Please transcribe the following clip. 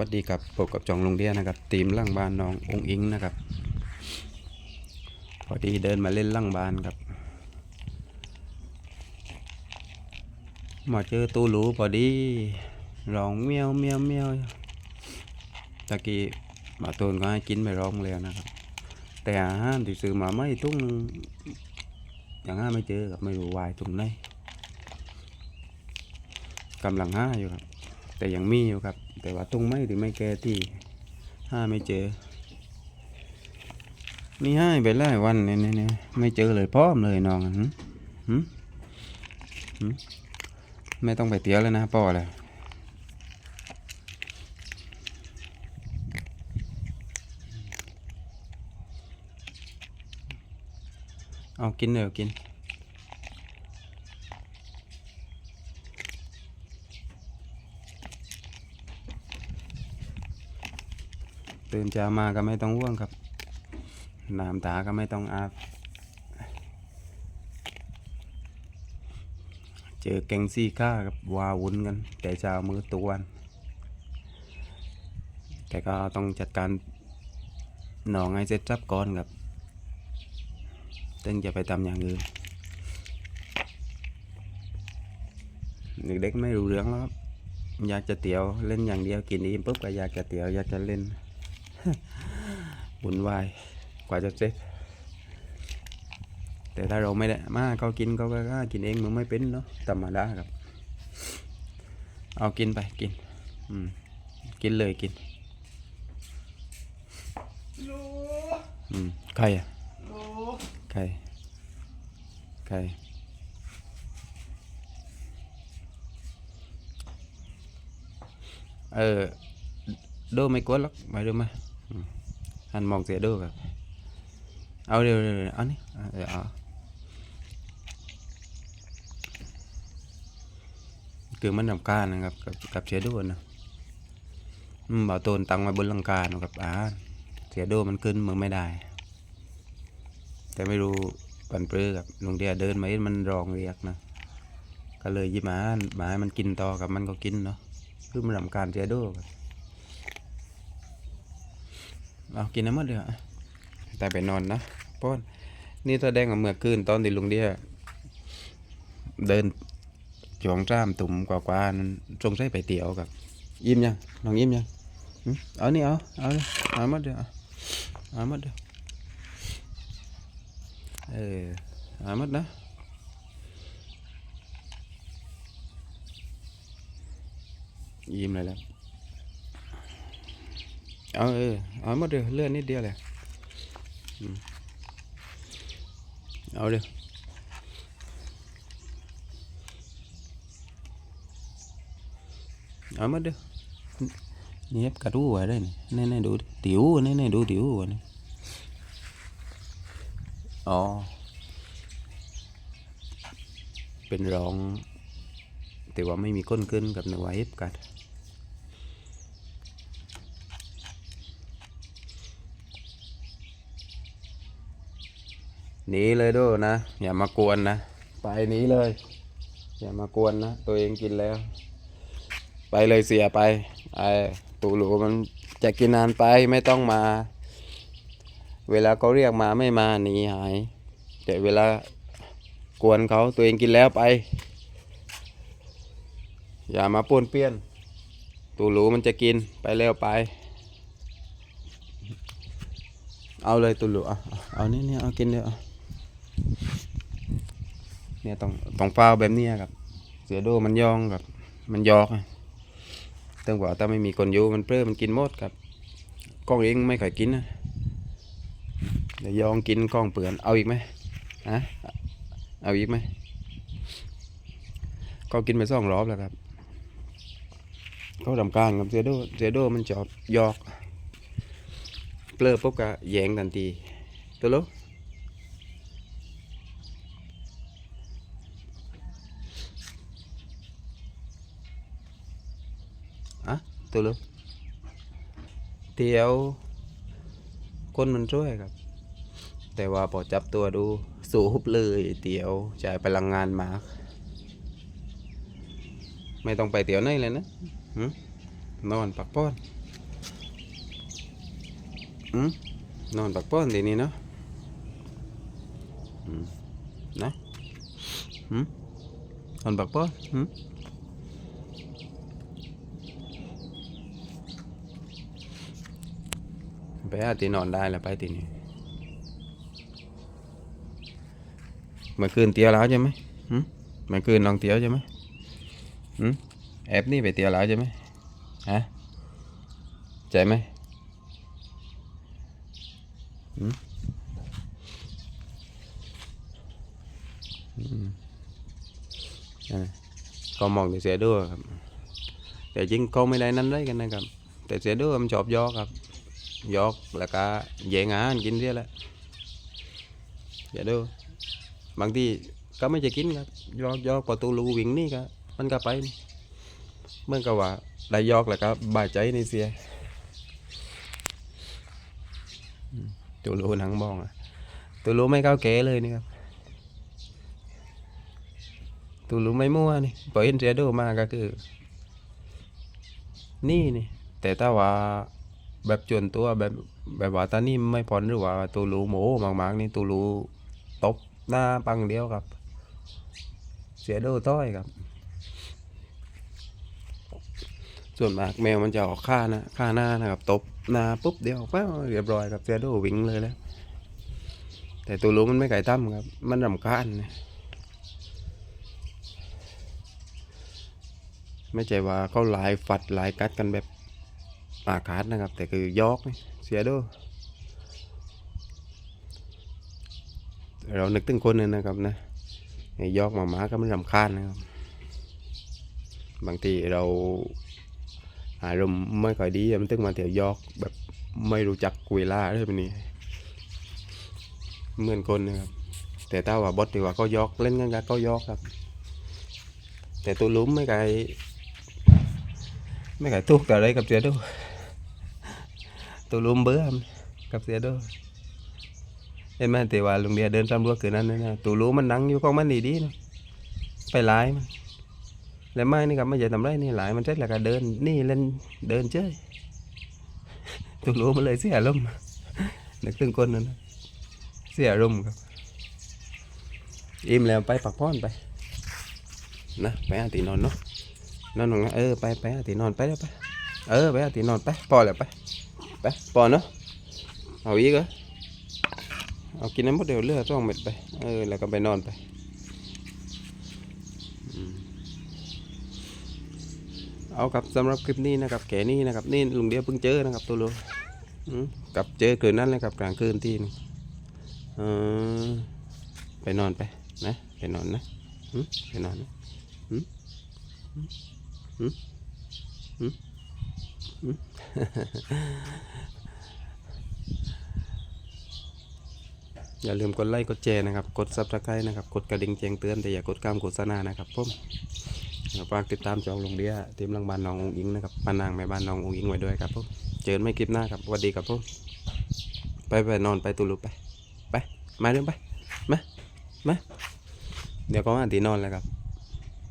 วัสดีครับพบกับจองลงเดียนะครับทีมล่างบานน้ององอิงนะครับ พอดีเดินมาเล่นล่างบานครับมาเจอตูหลูพอดีร้องเมียวเมียวเมียวตะกี้มาตูนก็ให้กินไปร้องแล้วนะครับ แต่อาหารที่ซื้อมาไม่ตุ้งอย่างห้าไม่เจอครับไม่รู้วายตรงไหนกำลังห้าอยู่ครับ แต่ยังมีอยู่ครับ แต่ว่าตรงไม่ที่ไม่แก่ที่ห้าไม่เจอ นี่ให้ไปหลายวันเนี่ยเนี่ยไม่เจอเลยพร้อมเลยน้องหึหึไม่ต้องไปเตี้ยแล้วนะพ่อเลยเอากินเดี๋ยวกิน ตื่นเช้ามาก็ไม่ต้องห่วงครับน้ำตาก็ไม่ต้องอาบเจอแกงซี่ข้ากับวาวุ้นกัน แต่เช้ามือตวนแต่ก็ต้องจัดการหนองให้เสร็จจับก่อนครับตึงจะไปทำอย่างอื่นเด็กๆไม่รู้เรื่องแล้วครับอยากจะเตี๋ยวเล่นอย่างเดียวกินอิ่มปุ๊บก็อยากจะเตี๋ยวอยากจะเล่น วุ่นวายกว่าจะเสร็จแต่ถ้าเราไม่ได้มาเขากินเขาก็กินเองมันไม่เป็นเนาะธรรมดาครับ เอากินไปกิน อืม กินเลยกินอืมใครอะใครใครเออโดไม่กลัวหรอกไปดูมาอืม หันมองเสียโดครับเอาเดี๋ยวเดี๋ยวเอานี่เดี๋ยวเอาคือมันนำการนะครับกับกับเสียโดนะอืมบ่าวตนตังไว้บนหลังคานะครับอ่าเสียโดมันขึ้นมือไม่ได้ แต่ไม่รู้ปันเปรือกับลุงเดียเดินมาเห็นมันรองเรียกนะก็เลยยิบมาหมาให้มันกินต่อกับมันก็กินเนาะคือมันรำคาญเสียด้วยครับ เอากินน้ำมันเดี๋ยวาแต่ไปนอนนะป้อนนี่แสดงว่าเมื่อคืนตอนที่ลุงเดียเดินจองจ้ามตุ่มกว่าๆนั้นสงสัยไปเตี๋ยวกับยิ้มยังน้องยิ้มยังหึเอานี่เอาเอาเลยเอาหมดเดี๋ยวเอาเเอาเออเอาหมดเดียวเลื่อนนิดเดียวเลยเอาเดียวเอามาเดียวนี่ครับกระดูกไว้ได้นี่นี่ดูติวนี่นี่ดูติววนี่อ๋อเป็นร้อง แต่ว่าไม่มีก้นขึ้นกับหน่วยเอฟกัด หนีเลยดูนะ อย่ามากวนนะ ไปหนีเลย อย่ามากวนนะ ตัวเองกินแล้ว ไปเลยเสียไปไอ้ตูหลูมันจะกินนานไปไม่ต้องมา เวลาเขาเรียกมาไม่มาหนีหาย แต่เวลากวนเขาตัวเองกินแล้วไป อย่ามาป้วนเปี้ยน ตูหลูมันจะกินไปแล้วไป เอาเลยตูหลูเอาเอาเนี่เนี่ยเอากินเดี๋ยวเอา เนี่ยต้องต้องเฝ้าแบบนี้ครับ เสือโดมันยองครับ มันยอกตั้งว่าถ้าไม่มีคนอยู่มันเปลื้อมันกินหมดครับกล้องเองไม่เคยกินนะเดี๋ยวยองกินกล้องเปลือนเอาอีกไหมฮะเอาอีกไหมก็กินไปสองรอบแล้วครับเขาทำการกับเซโดเซโดมันจอบยอกเปลือปุ๊บก็แยงทันทีตัวลูกอะ ตัวลูกเดี๋ยวคนมันช่วยครับ แต่ว่าพอจับตัวดูสูบเลยเตี๋ยวจ่ายพลังงานมากไม่ต้องไปเตี๋ยวไหนเลยนะนอนปักป้อนนอนปักป้อนทีนี้เนาะนะนอนปักป้อน หืมไปหาที่นอนได้แล้วไปทีนี้เมื่อคืนเตียวแล้วใช่ไหมมเมื่อคืนลองเตียวใช่ไหมแอบนี่ไปเตียวแล้วใช่ไหมฮะใจไหมก็มองแต่เสียด้วยครับ แต่จริงก็ไม่ได้นั่นได้กันนะครับ แต่เสียด้วยมันชอบยอกครับ ยอกแล้วก็แย่งอาหารกินเสียแหล้วเสียด้วยบางทีก็ไม่จะกินครับยอกยอกประตูรูวิ่งนี่ก็มันก็ไปเมื่อกับว่าได้ยอกแล้วก็บายใจในเสียอืมตูรูหนังบองอะตูรูไม่ก้าวเก๋เลยนี่ครับตูรู้ไม่มั่วนี่พอเห็นเสียดูมาก็คือ นี่นี่แต่ถ้าว่า แบบจวนตัวแบบแบบว่าตอนนี้ไม่พอนหรือว่าตูรู้โมมากๆนี่ตูรู้ตบหน้าปังเดียวครับ เสียดูต้อยครับ ส่วนมากแมวมันจะออกค่านะค่าหน้านะครับ ตบหน้าปุ๊บเดียวแป๊บเรียบร้อยครับเสียดูวิ่งเลยแล้วแต่ตูรู้มันไม่ไก่ตั้มครับ มันรำคาญนะไม่ใช่ว่าเขาลายฝัดลายกัดกันแบบ อาคาดนะครับ แต่คือยอกเสียด้วยเรานึกถึงคนนึงนะครับนะยอกหมาหมาก็มันรำคาญนะครับ บางทีเราอารมณ์ไม่ค่อยดีมันตึงมาเถียวยอกแบบไม่รู้จักเวลาอะไรแบบนี้เหมือนคนนะครับ แต่ถ้าว่าบอสที่ว่าเขายอกเล่นกันก็ยอกครับ แต่ตัวลุ้มไม่ไกลไม่ไก่ tuốt ở đây gặp chuyện đâu tôi luôn bữa em gặp chuyện đâu em mà thì ว่ว่าลุงเดียเดินตามรั้วคืนนั้นนะตูรู้มันนั่งอยู่ของมันดีๆนะไปหลายมันแล้วไม่นี่ครับไม่ใช่ทำไรนี่หลายมันเสร็จแล้วก็เดินนี่เล่นเดินเจ้ยตูรู้มันเลยเสียอารมนึกถึงคนนั้นเสียอารมครับอิ่มแล้วไปปักพ้อนไปนะไปหาที่นอนเนาะนอนลงนะเออไปไปหาที่นอนไปแล้วไปเออไปหาที่นอนไปพอแล้วไป ไปพอเนาะเอาอีกเหรอเอากินน้ำมดเดี๋ยวเลือดต้องเม็ดไปเออแล้วก็ไปนอนไปเอาครับสำหรับคลิปนี้นะครับแกนี่นะครับนี่ลุงเดียวเพิ่งเจอนะครับตัวลุงกับเจอคืนนั้นเลยครับกลางคืนที่นึงเออไปนอนไปนะไปนอนนะไปนอนนะอ อย่าลืมกดไลค์กดแชร์นะครับ กดซับสไครต์นะครับ กดกระดิ่งแจ้งเตือนแต่อย่ากดข้ามโฆษณานะครับผมฝากติดตามจองลงเดียทีมลังบ้านน้ององอิงนะครับปานางแม่บ้านน้ององอิงไว้ด้วยครับผมเจอกันไม่คลิปหน้าครับสวัสดีครับผมไปไปนอนไปตุลุไปไปมาเรื่องไปมามาเดี๋ยวก็มาตีนอนแล้วครับ